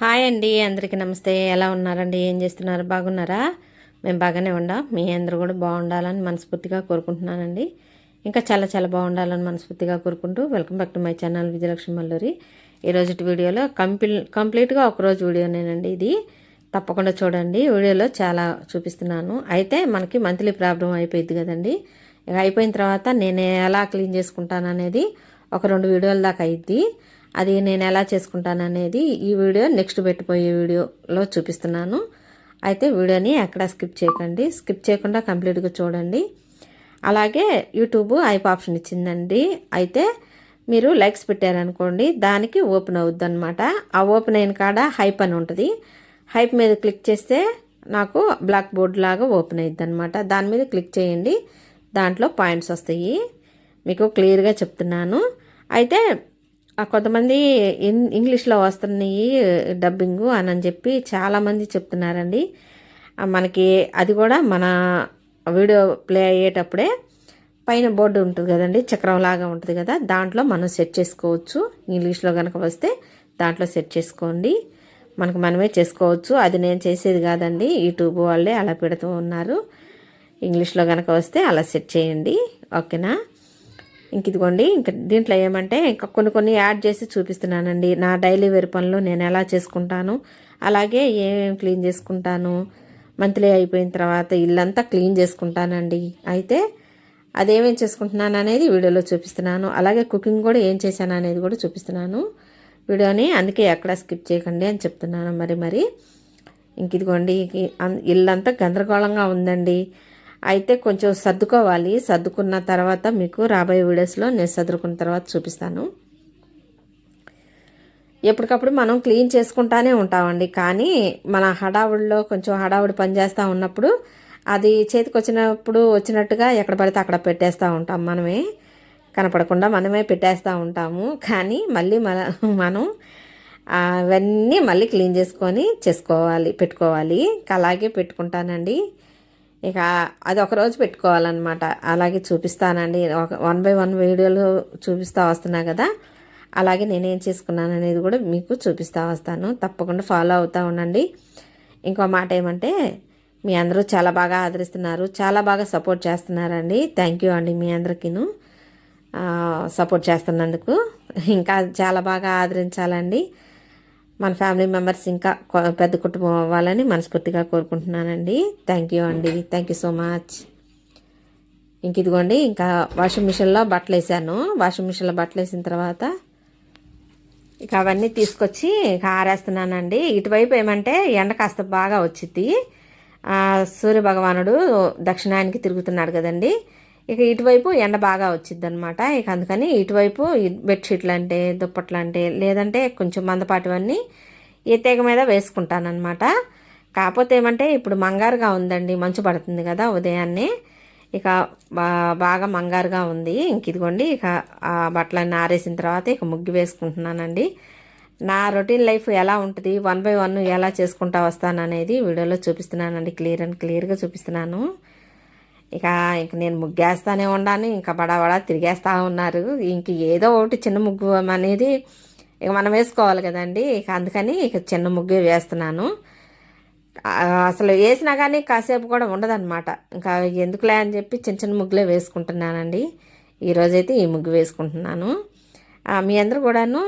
Hi అండి అందరికీ నమస్తే. ఎలా ఉన్నారండి? ఏం చేస్తున్నారు? బాగున్నారా? మేము బాగానే ఉండాం. మీ అందరూ కూడా బాగుండాలని మనస్ఫూర్తిగా కోరుకుంటున్నానండి. ఇంకా చాలా చాలా బాగుండాలని మనస్ఫూర్తిగా కోరుకుంటూ welcome back to my channel Vijayalakshmi Malluri. ఈరోజు వీడియోలో కంప్లీ కంప్లీట్గా ఒకరోజు వీడియోనేనండి ఇది. తప్పకుండా చూడండి. వీడియోలో చాలా చూపిస్తున్నాను. అయితే మనకి మంత్లీ ప్రాబ్లం అయిపోయింది కదండి. ఇక అయిపోయిన తర్వాత నేను ఎలా క్లీన్ చేసుకుంటాను అనేది ఒక రెండు వీడియోల దాకా అయింది అది నేను ఎలా చేసుకుంటాను అనేది ఈ వీడియో నెక్స్ట్ పెట్టిపోయే వీడియోలో చూపిస్తున్నాను. అయితే వీడియోని ఎక్కడ స్కిప్ చేయకండి. స్కిప్ చేయకుండా కంప్లీట్గా చూడండి. అలాగే యూట్యూబ్ ఐప్ ఆప్షన్ ఇచ్చిందండి. అయితే మీరు లైక్స్ పెట్టారనుకోండి దానికి ఓపెన్ అవుద్ది అనమాట ఆ ఓపెన్ అయిన కాడ హైప్ అని ఉంటుంది. హైప్ మీద క్లిక్ చేస్తే నాకు బ్లాక్ బోర్డ్ లాగా ఓపెన్ అయ్యిద్ది అనమాట దాని మీద క్లిక్ చేయండి. దాంట్లో పాయింట్స్ వస్తాయి. మీకు క్లియర్గా చెప్తున్నాను. అయితే కొంతమంది ఇన్ ఇంగ్లీష్లో వస్తున్నాయి డబ్బింగు అని అని చెప్పి చాలామంది చెప్తున్నారండి. మనకి అది కూడా మన వీడియో ప్లే అయ్యేటప్పుడే పైన బోర్డు ఉంటుంది కదండి చక్రం లాగా ఉంటుంది కదా దాంట్లో మనం సెట్ చేసుకోవచ్చు. ఇంగ్లీష్లో కనుక వస్తే దాంట్లో సెట్ చేసుకోండి. మనకు మనమే చేసుకోవచ్చు. అది నేను చేసేది కాదండి యూట్యూబ్ వాళ్ళే అలా పెడుతూ ఉన్నారు. ఇంగ్లీష్లో కనుక వస్తే అలా సెట్ చేయండి. ఓకేనా? ఇంక ఇదిగోండి ఇంక దీంట్లో ఏమంటే ఇంకా కొన్ని కొన్ని యాడ్ చేసి చూపిస్తున్నానండి. నా డైలీ వేర్ పనులు నేను ఎలా చేసుకుంటాను అలాగే ఏమేమి క్లీన్ చేసుకుంటాను మంత్లీ అయిపోయిన తర్వాత ఇల్లంతా క్లీన్ చేసుకుంటానండి. అయితే అదేమేం చేసుకుంటున్నాను అనేది వీడియోలో చూపిస్తున్నాను. అలాగే కుకింగ్ కూడా ఏం చేశాను అనేది కూడా చూపిస్తున్నాను. వీడియోని అందుకే ఎక్కడ స్కిప్ చేయకండి అని చెప్తున్నాను. మరి మరి ఇంక ఇదిగోండి ఇల్లంతా గందరగోళంగా ఉందండి. అయితే కొంచెం సర్దుకోవాలి. సర్దుకున్న తర్వాత మీకు రాబోయే వీడియోస్లో నేను సర్దుకున్న తర్వాత చూపిస్తాను. ఎప్పటికప్పుడు మనం క్లీన్ చేసుకుంటానే ఉంటామండి. కానీ మన హడావుడిలో కొంచెం హడావుడి పని చేస్తూ ఉన్నప్పుడు అది చేతికి వచ్చినప్పుడు వచ్చినట్టుగా ఎక్కడ పడితే అక్కడ పెట్టేస్తూ ఉంటాం మనమే. కనపడకుండా మనమే పెట్టేస్తూ ఉంటాము. కానీ మళ్ళీ మన మనం అవన్నీ మళ్ళీ క్లీన్ చేసుకొని చేసుకోవాలి పెట్టుకోవాలి. అలాగే పెట్టుకుంటానండి. ఇక అది ఒక రోజు పెట్టుకోవాలన్నమాట. అలాగే చూపిస్తానండి. ఒక వన్ బై వన్ వీడియోలు చూపిస్తూ వస్తున్నా కదా. అలాగే నేనేం చేసుకున్నాను అనేది కూడా మీకు చూపిస్తూ వస్తాను. తప్పకుండా ఫాలో అవుతూ ఉండండి. ఇంకో మాట ఏమంటే మీ అందరూ చాలా బాగా ఆదరిస్తున్నారు. చాలా బాగా సపోర్ట్ చేస్తున్నారండి. థ్యాంక్ యూ అండి మీ అందరికీను. సపోర్ట్ చేస్తున్నందుకు. ఇంకా చాలా బాగా ఆదరించాలండి. మన ఫ్యామిలీ మెంబర్స్ ఇంకా పెద్ద కుటుంబం అవ్వాలని మనస్ఫూర్తిగా కోరుకుంటున్నానండి. థ్యాంక్ యూ అండి. థ్యాంక్ యూ సో మచ్ ఇంక ఇదిగోండి ఇంకా వాషింగ్ మిషన్లో బట్టలు వేసాను. వాషింగ్ మిషన్లో బట్టలు వేసిన తర్వాత ఇక అవన్నీ తీసుకొచ్చి ఆరేస్తున్నానండి. ఇటువైపు ఏమంటే ఎండ కాస్త బాగా వచ్చింది సూర్య భగవానుడు దక్షిణానికి తిరుగుతున్నాడు కదండి. ఇక ఇటువైపు ఎండ బాగా వచ్చింది అనమాట ఇక అందుకని ఇటువైపు బెడ్షీట్లు అంటే దుప్పట్లు అంటే లేదంటే కొంచెం మందపాటివన్నీ ఈ తీగ మీద వేసుకుంటానమాట కాకపోతే ఏమంటే ఇప్పుడు మంగారుగా ఉందండి మంచు పడుతుంది కదా ఉదయాన్నే. ఇక బాగా మంగారుగా ఉంది. ఇంక ఇదిగోండి ఇక ఆ బట్టలన్నీ ఆరేసిన తర్వాత ఇక ముగ్గు వేసుకుంటున్నానండి. నా రొటీన్ లైఫ్ ఎలా ఉంటుంది వన్ బై వన్ ఎలా చేసుకుంటా వస్తాననేది వీడియోలో చూపిస్తున్నానండి క్లియర్ అండ్ క్లియర్గా చూపిస్తున్నాను. ఇక ఇంక నేను ముగ్గేస్తానే ఉన్నాను ఇంకా బడాబడా తిరిగేస్తూ ఉన్నారు. ఇంక ఏదో ఒకటి చిన్న ముగ్గు అనేది ఇక మనం వేసుకోవాలి కదండి. ఇక అందుకని ఇక చిన్న ముగ్గే వేస్తున్నాను. అసలు వేసినా కానీ కాసేపు కూడా ఉండదన్నమాట. ఇంకా ఎందుకులే అని చెప్పి చిన్న చిన్న ముగ్గులే వేసుకుంటున్నానండి. ఈరోజైతే ఈ ముగ్గు వేసుకుంటున్నాను. మీ అందరు కూడాను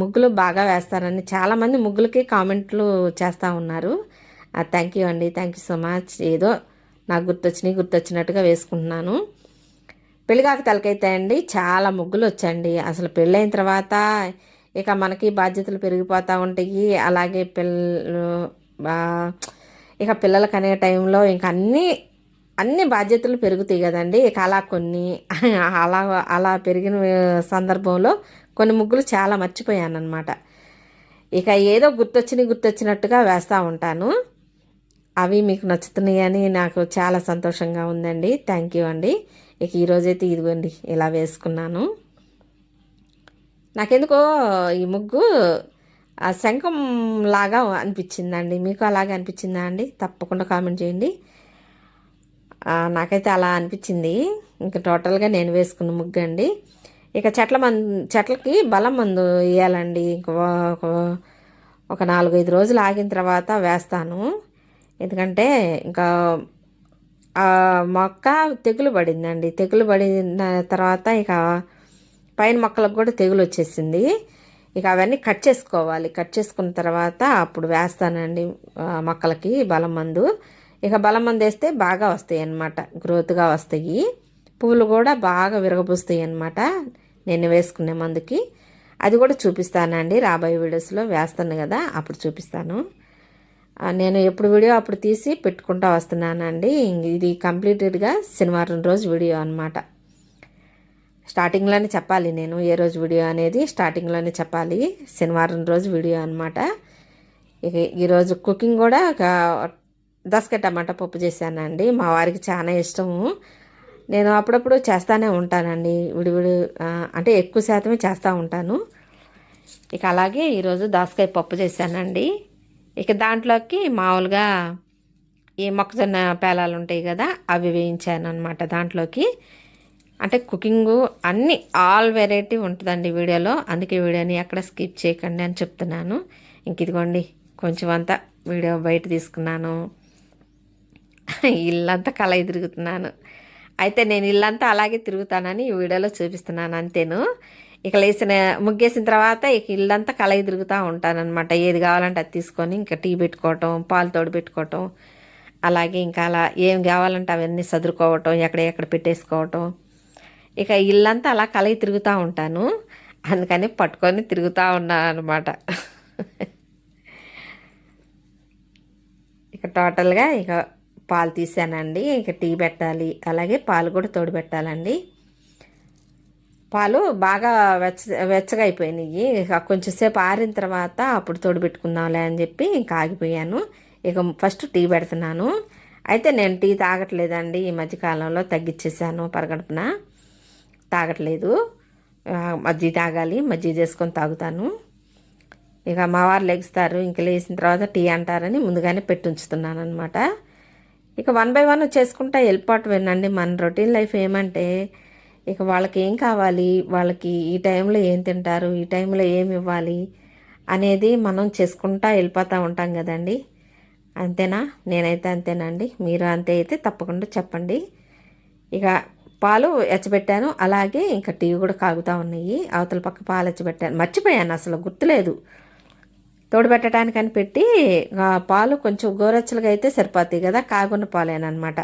ముగ్గులు బాగా వేస్తారని చాలామంది ముగ్గులకి కామెంట్లు చేస్తూ ఉన్నారు. థ్యాంక్ యూ అండి. Thank you so much. ఏదో నాకు గుర్తొచ్చినాయి గుర్తొచ్చినట్టుగా వేసుకుంటున్నాను. పెళ్ళిగాక తలకైతే అండి చాలా ముగ్గులు వచ్చండి అసలు పెళ్ళైన తర్వాత ఇక మనకి బాధ్యతలు పెరిగిపోతూ ఉంటాయి. అలాగే పిల్లలు ఇక పిల్లలకు అనే టైంలో ఇంకా అన్నీ అన్ని బాధ్యతలు పెరుగుతాయి కదండి. ఇక అలా కొన్ని అలా అలా పెరిగిన సందర్భంలో కొన్ని ముగ్గులు చాలా మర్చిపోయాను అనమాట ఇక ఏదో గుర్తొచ్చినవి గుర్తొచ్చినట్టుగా వేస్తూ ఉంటాను. అవి మీకు నచ్చుతున్నాయని నాకు చాలా సంతోషంగా ఉందండి. థ్యాంక్ యూ అండి. ఇక ఈరోజైతే ఇదిగోండి ఇలా వేసుకున్నాను. నాకెందుకో ఈ ముగ్గు శంఖం లాగా అనిపించిందండి. మీకు అలాగే అనిపించిందా అండి? తప్పకుండా కామెంట్ చేయండి. నాకైతే అలా అనిపించింది. ఇంకా టోటల్గా నేను వేసుకున్న ముగ్గు అండి. ఇక చెట్ల మందు చెట్లకి బలం మందు వేయాలండి. ఇంకో ఒక నాలుగైదు రోజులు ఆగిన తర్వాత వేస్తాను. ఎందుకంటే ఇంకా ఆ మొక్క తెగులు పడిందండి. తెగులు పడిన తర్వాత ఇక పైన మొక్కలకు కూడా తెగులు వచ్చేసింది. ఇక అవన్నీ కట్ చేసుకోవాలి. కట్ చేసుకున్న తర్వాత అప్పుడు వేస్తానండి మొక్కలకి బలం మందు ఇక బలం మందు వేస్తే బాగా వస్తాయి అన్నమాట. గ్రోత్గా వస్తాయి. పువ్వులు కూడా బాగా విరగబూస్తాయి అన్నమాట. నేను వేసుకునే మందుకి. అది కూడా చూపిస్తానండి. రాబోయే వీడియోస్లో వేస్తాను కదా అప్పుడు చూపిస్తాను. నేను ఎప్పుడు వీడియో అప్పుడు తీసి పెట్టుకుంటా వస్తున్నానండి. ఇది కంప్లీటెడ్గా శనివారం రోజు వీడియో అనమాట స్టార్టింగ్లోనే చెప్పాలి నేను ఏ రోజు వీడియో అనేది స్టార్టింగ్లోనే చెప్పాలి. శనివారం రోజు వీడియో అనమాట ఇక ఈరోజు కుకింగ్ కూడా ఒక దసక టమాటా పప్పు చేశానండి. మా వారికి చాలా ఇష్టము. నేను అప్పుడప్పుడు చేస్తానే ఉంటానండి. విడివిడి అంటే ఎక్కువ శాతమే చేస్తూ ఉంటాను. ఇక అలాగే ఈరోజు దాసకాయ పప్పు చేశానండి. ఇక దాంట్లోకి మామూలుగా ఈ మొక్కజొన్న పేలాలు ఉంటాయి కదా అవి వేయించాను అనమాట దాంట్లోకి. అంటే కుకింగ్ అన్ని ఆల్ వెరైటీ ఉంటుందండి వీడియోలో. అందుకే వీడియోని ఎక్కడ స్కిప్ చేయకండి అని చెప్తున్నాను. ఇంక ఇదిగోండి కొంచెం అంతా వీడియో బయట తీసుకున్నాను. ఇల్లంతా కళ తిరుగుతున్నాను. అయితే నేను ఇల్లంతా అలాగే తిరుగుతానని ఈ వీడియోలో చూపిస్తున్నాను అంతేను. ఇక లేచిన ముగ్గేసిన తర్వాత ఇక ఇల్లంతా కలయి తిరుగుతూ ఉంటానన్నమాట. ఏది కావాలంటే అది తీసుకొని ఇంకా టీ పెట్టుకోవటం పాలు తోడు పెట్టుకోవటం అలాగే ఇంకా అలా ఏం కావాలంటే అవన్నీ సదురుకోవటం ఎక్కడ ఎక్కడ పెట్టేసుకోవటం. ఇక ఇల్లంతా అలా కలయి తిరుగుతూ ఉంటాను. అందుకని పట్టుకొని తిరుగుతూ ఉన్నాను అనమాట ఇక టోటల్గా ఇక పాలు తీసానండి. ఇక టీ పెట్టాలి. అలాగే పాలు కూడా తోడు పెట్టాలండి. పాలు బాగా వెచ్చ వెచ్చగా అయిపోయినాయి ఇక కొంచెం సేపు ఆరిన తర్వాత అప్పుడు తోడు పెట్టుకుందాంలే అని చెప్పి ఇంకా ఆగిపోయాను. ఇక ఫస్ట్ టీ పెడుతున్నాను. అయితే నేను టీ తాగట్లేదండి. ఈ మధ్యకాలంలో తగ్గించేసాను పరగడుపున. తాగట్లేదు. మజ్జి తాగాలి. మజ్జిగ చేసుకొని తాగుతాను. ఇక మా వారు లెగుస్తారు. ఇంక లేచిన తర్వాత టీ అంటారని ముందుగానే పెట్టి ఉంచుతున్నాను అనమాట ఇక వన్ బై వన్ చేసుకుంటా వెళ్ళిపోవటమేనండి మన రొటీన్ లైఫ్ ఏమంటే ఇక వాళ్ళకి ఏం కావాలి? వాళ్ళకి ఈ టైంలో ఏం తింటారు? ఈ టైంలో ఏమి ఇవ్వాలి? అనేది మనం చేసుకుంటా వెళ్ళిపోతూ ఉంటాం కదండి. అంతేనా? నేనైతే అంతేనండి. మీరు అంతే అయితే తప్పకుండా చెప్పండి. ఇక పాలు ఎచ్చబెట్టాను. అలాగే ఇంకా టీ కూడా కాగుతూ ఉన్నాయి. అవతల పక్క పాలు ఎచ్చబెట్టాను. మర్చిపోయాను అసలు గుర్తులేదు. తోడుపెట్టడానికని పెట్టి ఆ పాలు కొంచెం గోరెచ్చలుగా అయితే సరిపోతాయి కదా కాగున్న పాలేనమాట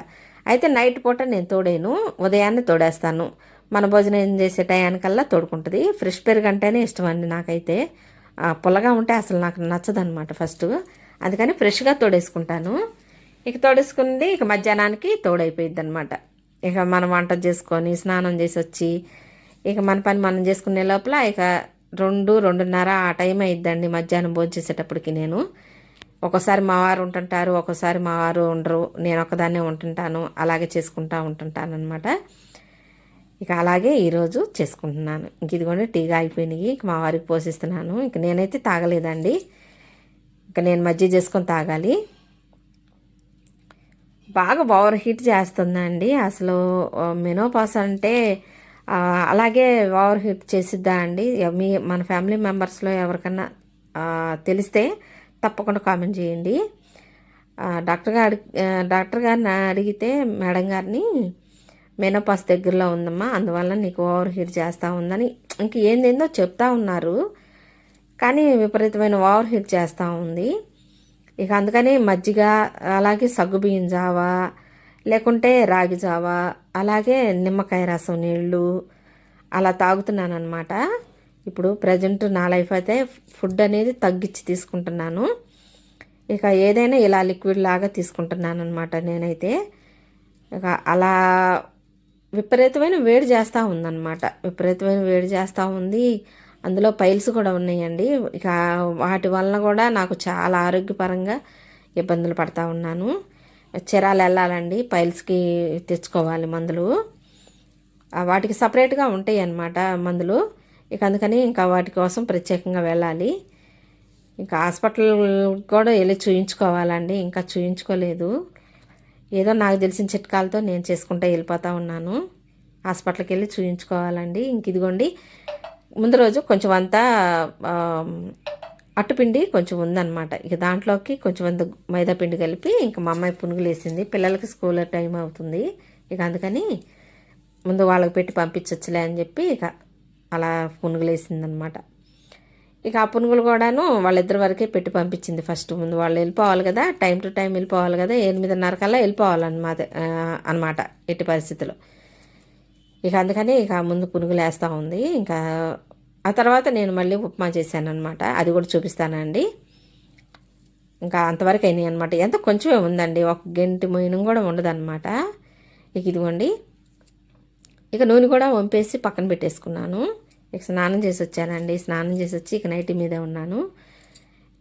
అయితే నైట్ పూట నేను తోడేను. ఉదయాన్నే తోడేస్తాను. మన భోజనం చేసే టయానికల్లా తోడుకుంటుంది. ఫ్రెష్ పెరుగు అంటేనే ఇష్టం అండి నాకైతే. పుల్లగా ఉంటే అసలు నాకు నచ్చదనమాట ఫస్ట్. అందుకని ఫ్రెష్గా తోడేసుకుంటాను. ఇక తోడేసుకుంది ఇక మధ్యాహ్నానికి తోడైపోయింది అనమాట ఇక మనం వంట చేసుకొని స్నానం చేసి వచ్చి ఇక మన పని మనం చేసుకునే లోపల ఇక రెండు రెండున్నర ఆ టైం అయిద్దండి మధ్యాహ్నం భోజనం చేసేటప్పటికి నేను. ఒక్కోసారి మా వారు ఉంటుంటారు ఒక్కోసారి మా వారు ఉండరు. నేను ఒక్కదాన్నే ఉంటుంటాను అలాగే చేసుకుంటా ఉంటుంటాను అనమాట ఇక అలాగే ఈరోజు చేసుకుంటున్నాను. ఇంక ఇదిగోండి టీగా అయిపోయినాయి ఇక మా వారికి పోషిస్తున్నాను ఇక నేనైతే తాగలేదండి. ఇక నేను మజ్జిగ చేసుకొని తాగాలి. బాగా ఓవర్ హీట్ చేస్తుందండి. అసలు మెనోపాస్ అంటే అలాగే ఓవర్ హీట్ చేసిద్దా అండి? మీ మన ఫ్యామిలీ మెంబర్స్లో ఎవరికన్నా తెలిస్తే తప్పకుండా కామెంట్ చేయండి. డాక్టర్ గారి డాక్టర్ గారిని అడిగితే మేడం గారిని మెనోపాస్ దగ్గరలో ఉందమ్మా. అందువల్ల నీకు ఓవర్ హీట్ చేస్తూ ఉందని ఇంక ఏందేందో చెప్తా ఉన్నారు. కానీ విపరీతమైన ఓవర్ హీట్ చేస్తూ ఉంది. ఇక అందుకని మజ్జిగ అలాగే సగ్గుబియ్యం జావా లేకుంటే రాగి జావా అలాగే నిమ్మకాయ రసం నీళ్ళు అలా తాగుతున్నాను అనమాట ఇప్పుడు ప్రజెంట్ నా లైఫ్ అయితే ఫుడ్ అనేది తగ్గించి తీసుకుంటున్నాను. ఇక ఏదైనా ఇలా లిక్విడ్ లాగా తీసుకుంటున్నాను అనమాట నేనైతే. ఇక అలా విపరీతమైన వేడి చేస్తూ ఉందన్నమాట. విపరీతమైన వేడి చేస్తూ ఉంది. అందులో పైల్స్ కూడా ఉన్నాయండి. ఇక వాటి వలన కూడా నాకు చాలా ఆరోగ్యపరంగా ఇబ్బందులు పడతా ఉన్నాను. చిరాలు వెళ్ళాలండి. పైల్స్కి తెచ్చుకోవాలి మందులు. వాటికి సపరేట్గా ఉంటాయి అన్నమాట మందులు. ఇక అందుకని ఇంకా వాటి కోసం ప్రత్యేకంగా వెళ్ళాలి. ఇంకా హాస్పిటల్ కూడా వెళ్ళి చూయించుకోవాలండి. ఇంకా చూయించుకోలేదు. ఏదో నాకు తెలిసిన చిట్కాలతో నేను చేసుకుంటూ వెళ్ళిపోతూ ఉన్నాను. హాస్పిటల్కి వెళ్ళి చూయించుకోవాలండి. ఇంక ఇదిగోండి. ముందు రోజు కొంచెం అంతా అట్టుపిండి కొంచెం ఉందన్నమాట. ఇక దాంట్లోకి కొంచెం అంత మైదాపిండి కలిపి ఇంకా మా అమ్మాయి పునుగులు వేసింది. పిల్లలకి స్కూల్ టైం అవుతుంది. ఇక అందుకని ముందు వాళ్ళకి పెట్టి పంపించవచ్చులే అని చెప్పి ఇక అలా పునుగులు వేసిందనమాట ఇక ఆ పునుగులు కూడాను వాళ్ళిద్దరి వరకే పెట్టి పంపించింది ఫస్ట్. ముందు వాళ్ళు వెళ్ళిపోవాలి కదా టైం టు టైం వెళ్ళిపోవాలి కదా ఎనిమిదిన్నర కల్లా వెళ్ళిపోవాలన్నమాట అనమాట ఎట్టి పరిస్థితుల్లో. ఇక అందుకని ఇక ముందు పునుగులు వేస్తూ ఉంది. ఇంకా ఆ తర్వాత నేను మళ్ళీ ఉప్మా చేశాను అనమాట అది కూడా చూపిస్తానండి. ఇంకా అంతవరకు అయినాయి అనమాట ఎంత కొంచెమే ఉందండి. ఒక గంటి మొయినం కూడా ఉండదన్నమాట. ఇక ఇదిగోండి. ఇక నూనె కూడా వంపేసి పక్కన పెట్టేసుకున్నాను. ఇక స్నానం చేసి వచ్చానండి. స్నానం చేసి వచ్చి ఇక నైట్ మీదే ఉన్నాను.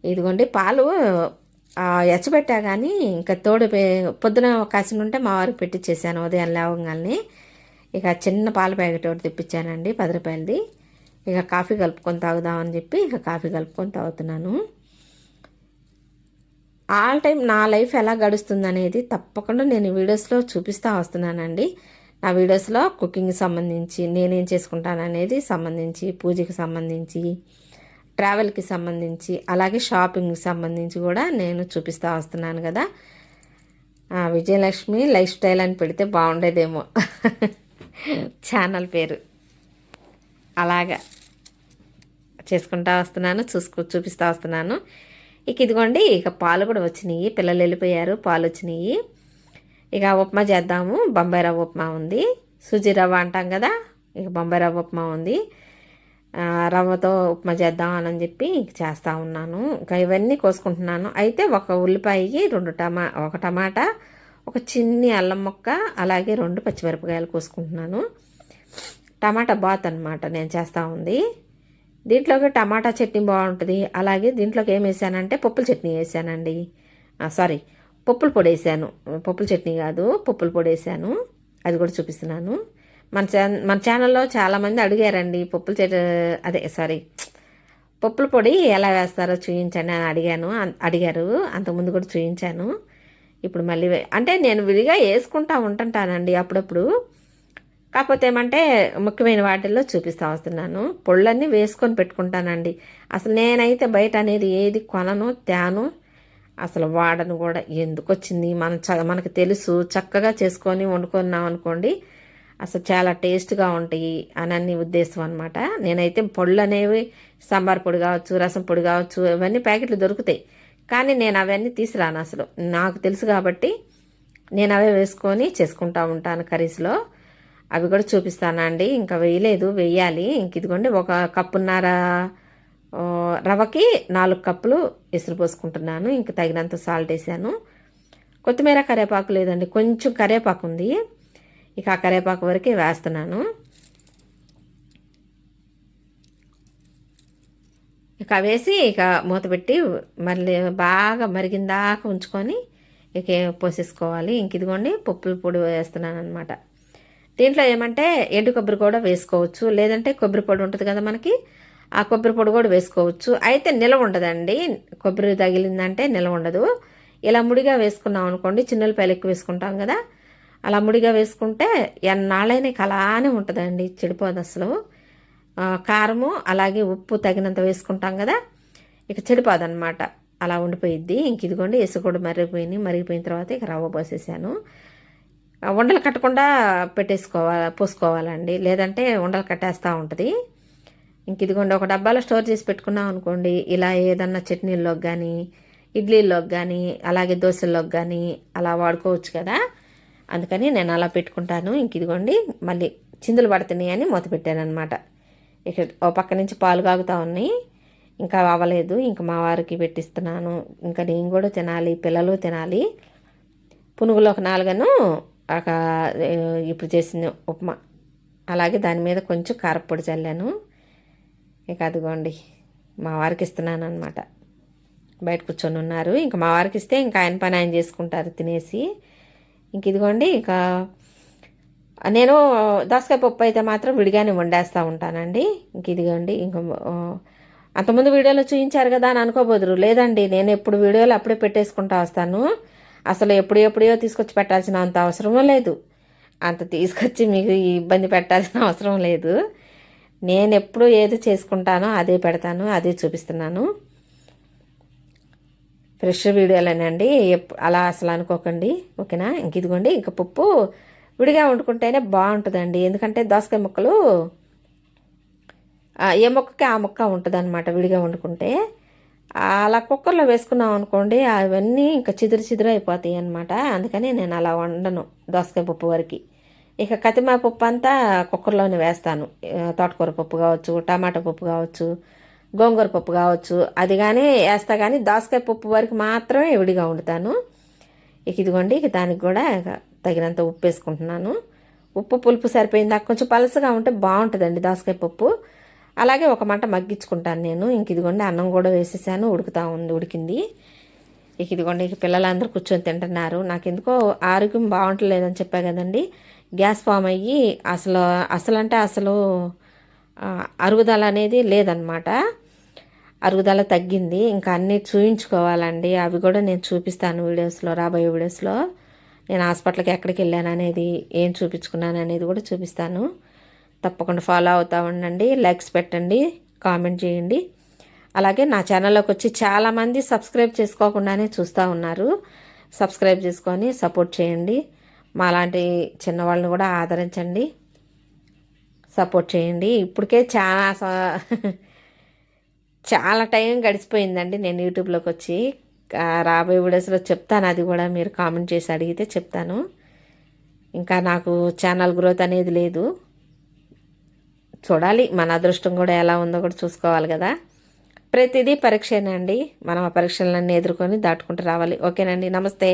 ఇదిగోండి పాలు ఎచ్చబెట్టా కానీ ఇంకా తోడు పొద్దున కాసిన ఉంటే మా వారికి పెట్టించేసాను ఉదయం లేవగానే ఇక చిన్న పాల ప్యాకెట్ ఒకటి తెప్పించానండి పది రూపాయలది. ఇక కాఫీ కలుపుకొని తాగుదామని చెప్పి ఇక కాఫీ కలుపుకొని తాగుతున్నాను. ఆల్ టైం నా లైఫ్ ఎలా గడుస్తుంది అనేది తప్పకుండా నేను వీడియోస్లో చూపిస్తూ వస్తున్నానండి. నా వీడియోస్లో కుకింగ్ సంబంధించి నేనేం చేసుకుంటాను అనేది సంబంధించి పూజకి సంబంధించి ట్రావెల్కి సంబంధించి అలాగే షాపింగ్కి సంబంధించి కూడా నేను చూపిస్తూ వస్తున్నాను కదా. విజయలక్ష్మి లైఫ్ స్టైల్ అని పెడితే బాగుండేదేమో. ఛానల్ పేరు. అలాగా చేసుకుంటా వస్తున్నాను చూసుకు చూపిస్తూ వస్తున్నాను. ఇక ఇదిగోండి ఇక పాలు కూడా వచ్చినాయి. పిల్లలు వెళ్ళిపోయారు పాలు వచ్చినాయి. ఇక ఉప్మా చేద్దాము. బొంబాయి రవ్వ ఉప్మా ఉంది. సుజీ రవ్వ అంటాం కదా ఇక బొంబాయి రవ్వ ఉప్మా ఉంది. రవ్వతో ఉప్మా చేద్దాం అని చెప్పి చేస్తూ ఉన్నాను. ఇంకా ఇవన్నీ కోసుకుంటున్నాను. అయితే ఒక ఉల్లిపాయకి రెండు టమా ఒక టమాటా ఒక చిన్ని అల్లం ముక్క అలాగే రెండు పచ్చిమిరపకాయలు కోసుకుంటున్నాను. టమాటా బాత్ అనమాట నేను చేస్తూ ఉంది. దీంట్లోకి టమాటా చట్నీ బాగుంటుంది. అలాగే దీంట్లోకి ఏం వేసానంటే పప్పుల చట్నీ వేసానండి. సారీ పప్పుల పొడి వేసాను పప్పుల చట్నీ కాదు పప్పుల పొడి వేసాను అది కూడా చూపిస్తున్నాను. మన ఛా మన ఛానల్లో చాలామంది అడిగారండి పప్పుల చెట్ అదే సారీ పప్పుల పొడి ఎలా వేస్తారో చూయించండి అని అడిగాను. అడిగారు. అంతకుముందు కూడా చూపించాను ఇప్పుడు మళ్ళీ అంటే నేను విడిగా వేసుకుంటా ఉంటుంటానండి అప్పుడప్పుడు. కాకపోతే ఏమంటే ముఖ్యమైన వాటిల్లో చూపిస్తూ వస్తున్నాను. పొళ్ళన్నీ వేసుకొని పెట్టుకుంటానండి. అసలు నేనైతే బయట అనేది ఏది కొనను తేను అసలు వాడను కూడా ఎందుకు వచ్చింది మనం చ మనకు తెలుసు చక్కగా చేసుకొని వండుకున్నాం అనుకోండి అసలు చాలా టేస్ట్గా ఉంటాయి అని అన్ని ఉద్దేశం అనమాట నేనైతే పొళ్ళు అనేవి సాంబార్ పొడి కావచ్చు రసం పొడి కావచ్చు ఇవన్నీ ప్యాకెట్లు దొరుకుతాయి. కానీ నేను అవన్నీ తీసుకురాను అసలు. నాకు తెలుసు కాబట్టి నేను అవే వేసుకొని చేసుకుంటా ఉంటాను కర్రీస్లో. అవి కూడా చూపిస్తానండి. ఇంకా వేయలేదు వేయాలి. ఇంక ఇదిగోండి ఒక కప్పున్నర రవ్వకి నాలుగు కప్పులు ఎసురు పోసుకుంటున్నాను. ఇంక తగినంత సాల్ట్ వేసాను. కొత్తిమీర కరివేపాకు లేదండి కొంచెం కరివేపాకు ఉంది. ఇక ఆ కరివేపాకు వరకే వేస్తున్నాను. ఇక వేసి ఇక మూత పెట్టి మళ్ళీ బాగా మరిగిందాక ఉంచుకొని ఇక పోసేసుకోవాలి. ఇంక ఇదిగోండి పప్పుల పొడి వేస్తున్నాను అనమాట దీంట్లో ఏమంటే ఎండు కొబ్బరి కూడా వేసుకోవచ్చు. లేదంటే కొబ్బరి పొడి ఉంటుంది కదా మనకి ఆ కొబ్బరి పొడి కూడా వేసుకోవచ్చు. అయితే నిలవ ఉండదండి. కొబ్బరి తగిలిందంటే నిలవ ఉండదు. ఇలా ముడిగా వేసుకున్నాం అనుకోండి చిన్నపాయలు ఎక్కువ వేసుకుంటాం కదా. అలా ముడిగా వేసుకుంటే ఎన్నాళ్ళైనా అలానే ఉంటుందండి చెడిపోదు అసలు. కారము అలాగే ఉప్పు తగినంత వేసుకుంటాం కదా. ఇక చెడిపోదన్నమాట. అలా ఉండిపోయిద్ది. ఇంక ఇదిగోండి ఎసు మరిగిపోయింది. మరిగిపోయిన తర్వాత ఇక రవ్వ పోసేసాను. ఉండలు కట్టకుండా పెట్టేసుకోవాలి పోసుకోవాలండి. లేదంటే ఉండలు కట్టేస్తూ ఉంటుంది. ఇంక ఇదిగోండి ఒక డబ్బాలో స్టోర్ చేసి పెట్టుకున్నాం అనుకోండి ఇలా ఏదన్నా చట్నీల్లోకి కానీ ఇడ్లీల్లోకి కానీ అలాగే దోశల్లోకి కానీ అలా వాడుకోవచ్చు కదా. అందుకని నేను అలా పెట్టుకుంటాను. ఇంక ఇదిగోండి మళ్ళీ చిందులు పడుతున్నాయి అని మూత పెట్టానమాట అనమాట ఇక ఓ పక్క నుంచి పాలు కాగుతూ ఉన్నాయి. ఇంకా అవ్వలేదు. ఇంకా మా వారికి పెట్టిస్తున్నాను. ఇంకా నేను కూడా తినాలి పిల్లలు తినాలి. పునుగులు ఒక నాలుగను ఒక ఇప్పుడు చేసిన ఉప్మా. అలాగే దాని మీద కొంచెం కారపొడి చల్లాను. ఇక అదిగోండి మా వారికి ఇస్తున్నాను అనమాట బయట కూర్చొని ఉన్నారు. ఇంకా మా వారికి ఇస్తే ఇంకా ఆయన పని ఆయన చేసుకుంటారు తినేసి. ఇంక ఇదిగోండి ఇంకా నేను దోసకాయ పప్పు అయితే మాత్రం విడిగానే వండేస్తూ ఉంటానండి. ఇంక ఇదిగోండి ఇంకా అంతకుముందు వీడియోలో చూపించారు కదా అని అనుకోబోదురు. లేదండి నేను ఎప్పుడు వీడియోలు అప్పుడే పెట్టేసుకుంటా వస్తాను. అసలు ఎప్పుడు ఎప్పుడో తీసుకొచ్చి పెట్టాల్సిన అంత అవసరం లేదు. అంత తీసుకొచ్చి మీకు ఇబ్బంది పెట్టాల్సిన అవసరం లేదు. నేను ఎప్పుడు ఏది చేసుకుంటానో అదే పెడతాను అదే చూపిస్తున్నాను. ఫ్రెష్ వీడియోలేనండి. అలా అసలు అనుకోకండి. ఓకేనా? ఇంక ఇదిగోండి ఇంక పప్పు విడిగా వండుకుంటేనే బాగుంటుందండి. ఎందుకంటే దోసకాయ ముక్కలు ఏ మొక్కకి ఆ మొక్క ఉంటుంది అనమాట విడిగా వండుకుంటే. అలా కుక్కర్లో వేసుకున్నాం అనుకోండి అవన్నీ ఇంకా చిదురు చిదురు అయిపోతాయి అనమాట అందుకని నేను అలా వండను దోసకాయ పప్పు వరకు. ఇక కతిమా పప్పు అంతా కుక్కర్లోనే వేస్తాను. తోటకూర పప్పు కావచ్చు టమాటా పప్పు కావచ్చు గోంగూర పప్పు కావచ్చు. అది కానీ వేస్తా కానీ దోసకాయ పప్పు వరకు మాత్రమే విడిగా వండుతాను. ఇక ఇదిగోండి ఇక దానికి కూడా తగినంత ఉప్పు వేసుకుంటున్నాను. ఉప్పు పులుపు సరిపోయింది. కొంచెం పలసగా ఉంటే బాగుంటుందండి దోసకాయ పప్పు. అలాగే ఒక మంట మగ్గించుకుంటాను నేను. ఇంక ఇదిగోండి అన్నం కూడా వేసేసాను. ఉడుకుతా ఉంది ఉడికింది. ఇక ఇదిగోండి ఇక పిల్లలందరూ కూర్చొని తింటున్నారు. నాకు ఎందుకో ఆరోగ్యం బాగుంటలేదని చెప్పా కదండి. గ్యాస్ ఫామ్ అయ్యి అసలు అసలు అంటే అసలు అరుగుదల అనేది లేదనమాట అరుగుదల తగ్గింది. ఇంకా అన్నీ చూయించుకోవాలండి. అవి కూడా నేను చూపిస్తాను వీడియోస్లో రాబోయే వీడియోస్లో. నేను హాస్పిటల్కి ఎక్కడికి వెళ్ళాను అనేది ఏం చూపించుకున్నాను అనేది కూడా చూపిస్తాను. తప్పకుండా ఫాలో అవుతూ ఉండండి. లైక్స్ పెట్టండి. కామెంట్ చేయండి. అలాగే నా ఛానల్లోకి వచ్చి చాలామంది సబ్స్క్రైబ్ చేసుకోకుండానే చూస్తూ ఉన్నారు. సబ్స్క్రైబ్ చేసుకొని సపోర్ట్ చేయండి. మాలాంటి చిన్నవాళ్ళని కూడా ఆదరించండి. సపోర్ట్ చేయండి. ఇప్పటికే చాలా చాలా టైం గడిచిపోయిందండి నేను యూట్యూబ్లోకి వచ్చి. రాబోయే వీడియోస్లో చెప్తాను. అది కూడా మీరు కామెంట్ చేసి అడిగితే చెప్తాను. ఇంకా నాకు ఛానల్ గ్రోత్ అనేది లేదు. చూడాలి. మన అదృష్టం కూడా ఎలా ఉందో కూడా చూసుకోవాలి కదా. ప్రతిదీ పరీక్షేనండి. మనం ఆ పరీక్షలన్నీ ఎదుర్కొని దాటుకుంటూ రావాలి. ఓకేనండి. నమస్తే.